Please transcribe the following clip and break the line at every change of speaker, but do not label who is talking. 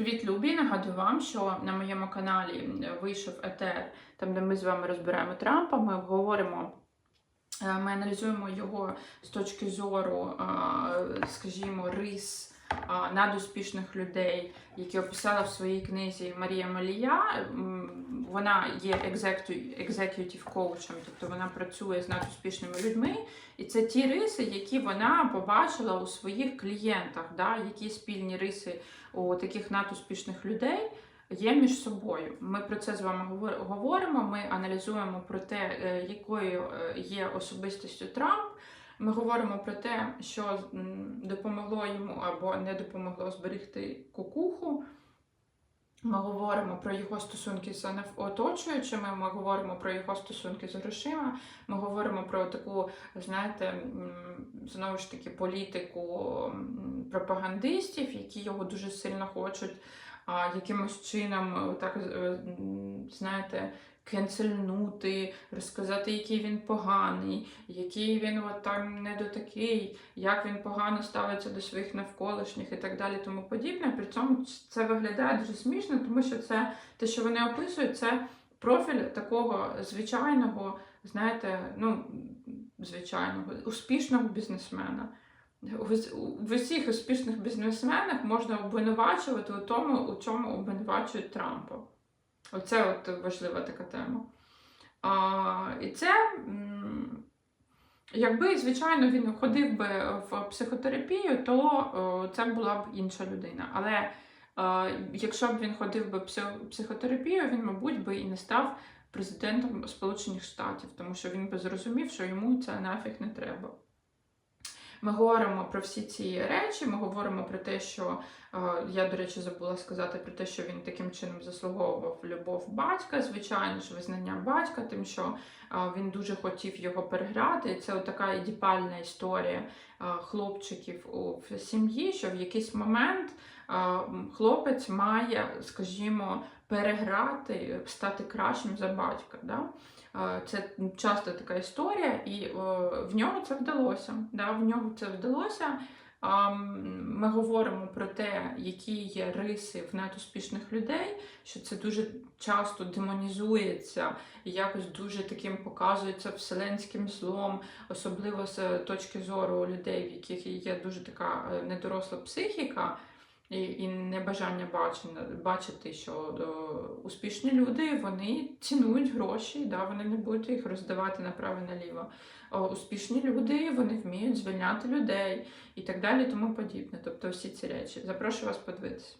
Привіт, Любі! Нагадую вам, що на моєму каналі вийшов ЕТР, там де ми з вами розбираємо Трампа. Ми говоримо, е, ми аналізуємо його з точки зору, е, скажімо, рис надуспішних людей, які описала в своїй книзі Марія Малія. Вона є екзекютів коучем, тобто вона працює з надуспішними людьми. І це ті риси, які вона побачила у своїх клієнтах, да, які спільні риси у таких надуспішних людей є між собою. Ми про це з вами говор- говоримо. Ми аналізуємо про те, е, якою е, є особистістю Трамп. Ми говоримо про те, що допомогло йому або не допомогло зберегти кукуху. Ми говоримо про його стосунки з оточуючими, ми говоримо про його стосунки з грошима, ми говоримо про таку, знаєте, знову ж таки, політику пропагандистів, які його дуже сильно хочуть якимось чином, так, знаєте, кенсельнути, розказати, який він поганий, який він от там не до такий, як він погано ставиться до своїх навколишніх і так далі, тому подібне. При цьому це виглядає дуже смішно, тому що це те, що вони описують, це профіль такого звичайного, знаєте, ну, звичайного, успішного бізнесмена. В усіх успішних бізнесменах можна обвинувачувати у тому, у чому обвинувачують Трампа. Оце от важлива така тема. А, і це, якби, звичайно, він ходив би в психотерапію, то це була б інша людина. Але якщо б він ходив би в психотерапію, він, мабуть, би і не став президентом Сполучених Штатів, тому що він би зрозумів, що йому це нафіг не треба. Ми говоримо про всі ці речі, ми говоримо про те, що е, я, до речі, забула сказати про те, що він таким чином заслуговував любов батька, звичайно ж, визнання батька, тим, що е, він дуже хотів його переграти. І це така ідіпальна історія е, хлопчиків у сім'ї, що в якийсь момент хлопець має, скажімо, переграти, стати кращим за батька. Да? Це часто така історія, і в нього це вдалося. Да? В нього це вдалося. Ми говоримо про те, які є риси в надуспішних людей, що це дуже часто демонізується і якось дуже таким показується вселенським злом, особливо з точки зору людей, в яких є дуже така е, недоросла психіка. І, і небажання бачення, бачити, що о, успішні люди вони цінують гроші, да, вони не будуть їх роздавати направо і наліво. О, успішні люди вони вміють звільняти людей і так далі, тому подібне. Тобто всі ці речі. Запрошую вас подивитися.